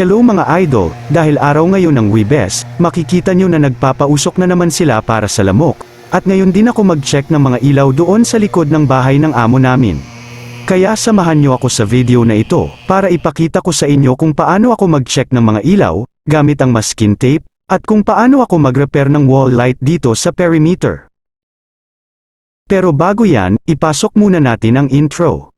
Hello mga idol, dahil araw ngayon ng Webes, makikita nyo na nagpapausok na naman sila para sa lamok. At ngayon din ako mag-check ng mga ilaw doon sa likod ng bahay ng amo namin. Kaya samahan nyo ako sa video na ito, para ipakita ko sa inyo kung paano ako mag-check ng mga ilaw, gamit ang masking tape, at kung paano ako mag-repair ng wall light dito sa perimeter. Pero bago yan, ipasok muna natin ang intro.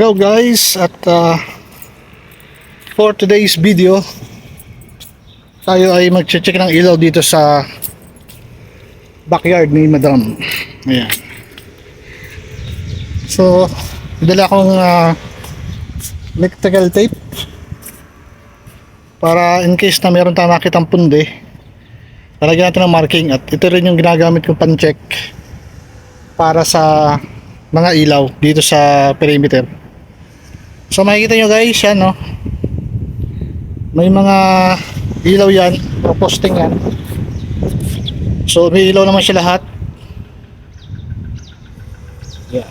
Hello guys, at uh, for today's video, tayo ay mag-check ng ilaw dito sa backyard ni Madam. Ayan. So, dala akong uh, electrical tape para in case na meron tayong makitang pundi, lalagyan natin ng marking at ito rin yung ginagamit ko pan-check para sa mga ilaw dito sa perimeter. So makikita nyo guys, yan no. May mga ilaw yan, o posting yan. So may ilaw naman siya lahat. Yeah.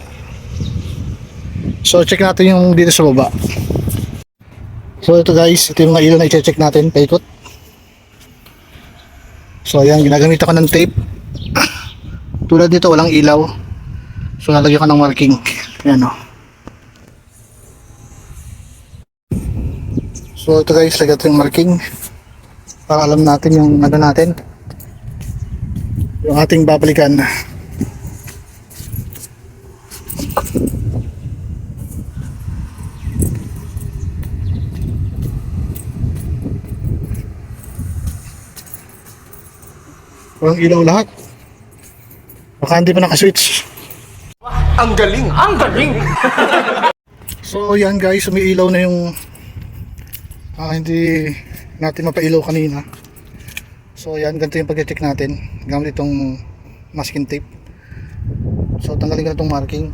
So check natin yung dito sa baba. So ito guys, ito yung mga ilaw na i-check natin, paikot. So ayan, ginagamit ako ng tape. Tulad dito, walang ilaw. So lalagyan ko ng marking. Yan o. So ito guys, lagyan natin yung marking. Para alam natin yung ano natin. Yung ating babalikan. Walang ilaw lahat. Baka hindi pa nakaswitch. Ang galing! Ang galing! So yan guys, umiilaw na yung ah, hindi natin mapailaw kanina. So yan, ganito yung pag-check natin gamit itong masking tape. So tanggalin ko itong marking.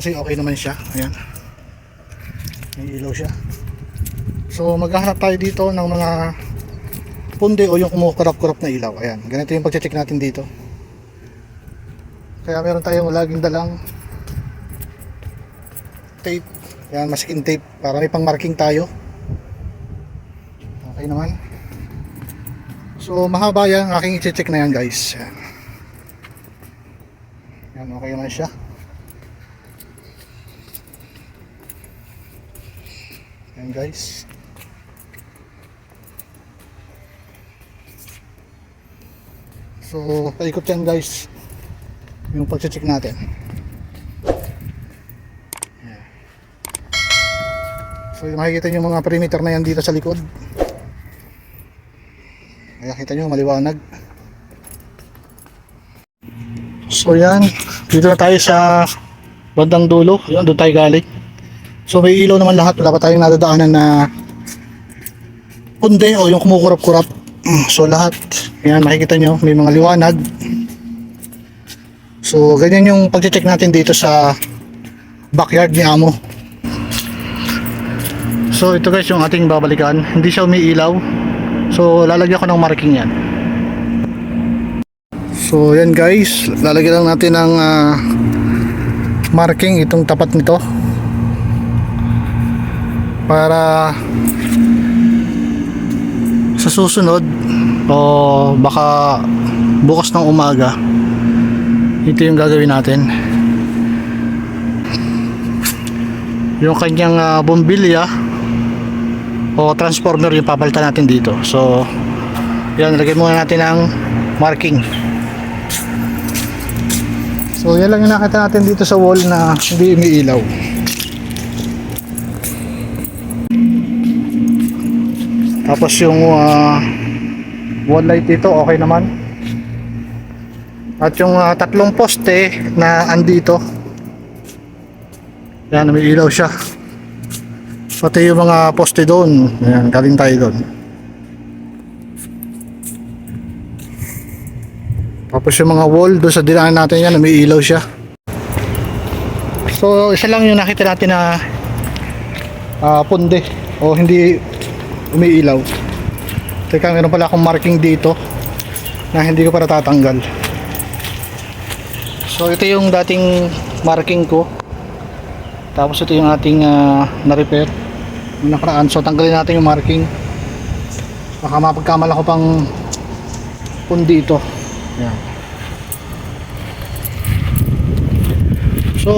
Kasi okay naman siya. Ayan. May ilaw siya. So maghahanap tayo dito ng mga pundi o yung kumukurap-kurap na ilaw. Ayan, ganito yung pag-check natin dito. Kaya meron tayong laging dalang tape. Yan, masking tape para may pang marking tayo. Okay naman. So, mahaba yan. Aking i-check na yan, guys. Yan, okay naman siya. Yan, guys. So, paikot yan, guys. Yung pag-check natin. So makikita nyo mga perimeter na yan dito sa likod. Kaya kita nyo maliwanag. So yan, dito na tayo sa bandang dulo. Yan, doon tayo galing. So may ilaw naman lahat. Wala pa tayong nadadaanan na pundi o yung kumukurap-kurap. So lahat, yan makikita nyo, may mga liwanag. So ganyan yung pag-check natin dito sa backyard ni Amo. So ito guys yung ating babalikan. Hindi siya umiilaw. So lalagyan ko ng marking yan. So yan guys, lalagyan lang natin ng ah, marking itong tapat nito. Para sa susunod o baka bukas ng umaga ito yung gagawin natin yung kanyang ah, bombilya o transformer yung papalitan natin dito. So yan lagyan muna natin ng marking. So yan lang yung nakita natin dito sa wall na hindi umiilaw. Tapos yung ah, wall light dito okay naman. At yung ah, tatlong poste na andito. Yan, may ilaw siya. Pati yung mga poste doon. Yan, galing tayo doon. Tapos yung mga wall doon sa dinaan natin yan, may ilaw siya. So, isa lang yung nakita natin na ah, punde o hindi umiilaw. Teka, meron pala akong marking dito na hindi ko para tatanggal. So, ito yung dating marking ko. Tapos ito yung ating ah, na-repair. Nakaraan. So, tanggalin natin yung marking. Baka mapagkamala ko pang pundi ito. Yan. So,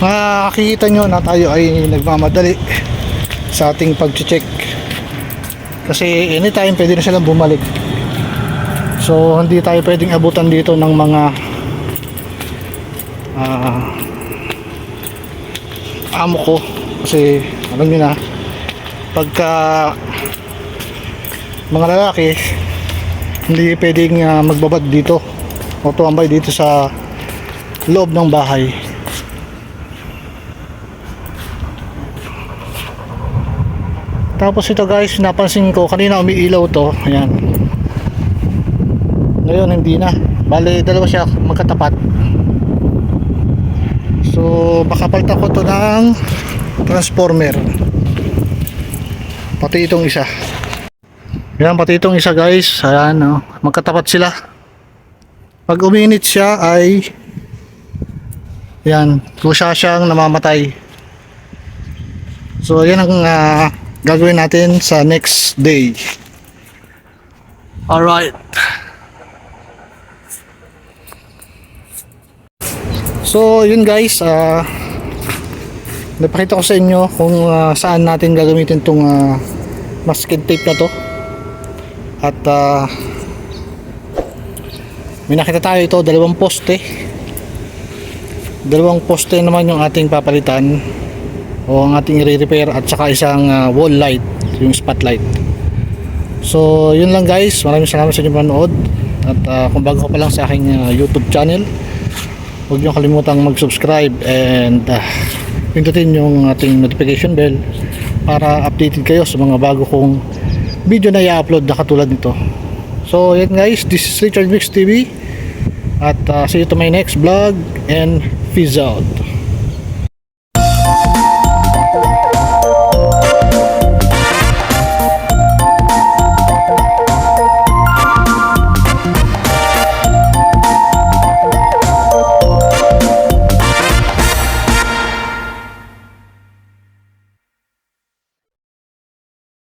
makikita nyo na tayo ay nagmamadali sa ating pag-check. Kasi anytime pwede na silang bumalik. So, hindi tayo pwedeng abutan dito ng mga ah amo ko kasi alam niyo na pagka mga lalaki hindi pwedeng ah, magbabad dito o tuambay dito sa loob ng bahay. Tapos ito guys napansin ko kanina umiilaw to. Ayan. Ngayon hindi na. Bali dalawa siya magkatapat. So baka palitan ko to ng transformer. Pati itong isa. Yan pati itong isa guys. Ayan oh, magkatapat sila. Pag uminit siya ay yan kusa siyang namamatay. So yan ang ah, gagawin natin sa next day. Alright So, yun guys, ah napakita ko sa inyo kung ah, saan natin gagamitin tong uh, masking tape na to. At ah, may nakita tayo ito, dalawang poste. Dalawang poste naman yung ating papalitan o ang ating i-repair at saka isang ah, wall light, yung spotlight. So, yun lang guys. Maraming salamat sa inyong panonood. At ah, kung bago ka pa lang sa aking ah, YouTube channel, huwag niyo kalimutang mag-subscribe and uh, pindutin yung ating notification bell para updated kayo sa mga bago kong video na i-upload na katulad nito. So, yan guys, this is Richard Mix TV at uh, see you to my next vlog and peace out.